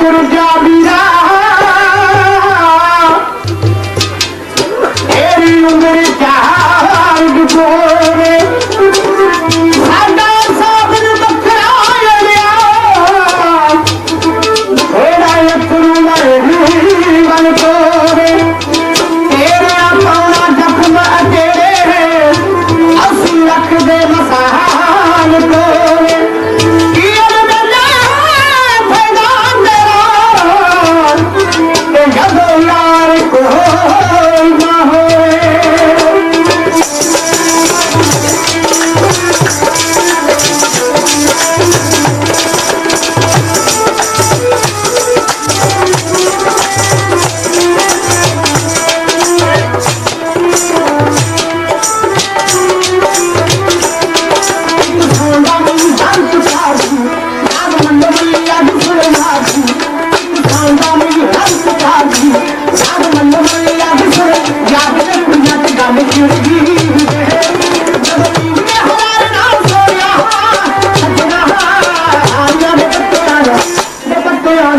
ਗੁਰਜਾ ਵੀਰਾ। ਤੇਰੀ ਉਮਰ ਜਹਾਨ ਗੋਰੇ। ਸਾਡਾ ਸਾਬਰ ਬਖਰਾ ਲਿਆ ਤੇਰਾ ਯਕਰੂ ਮਰਹੀ ਵਲ ਤੋਰੇ। ਤੇਰਾ ਪਾਉਣਾ ਜ਼ਖਮ ਤੇਰੇ ਅਸੀਂ ਰੱਖਦੇ ਮਸਾਨ ਕੋਰੇ जब यार को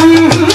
Hum.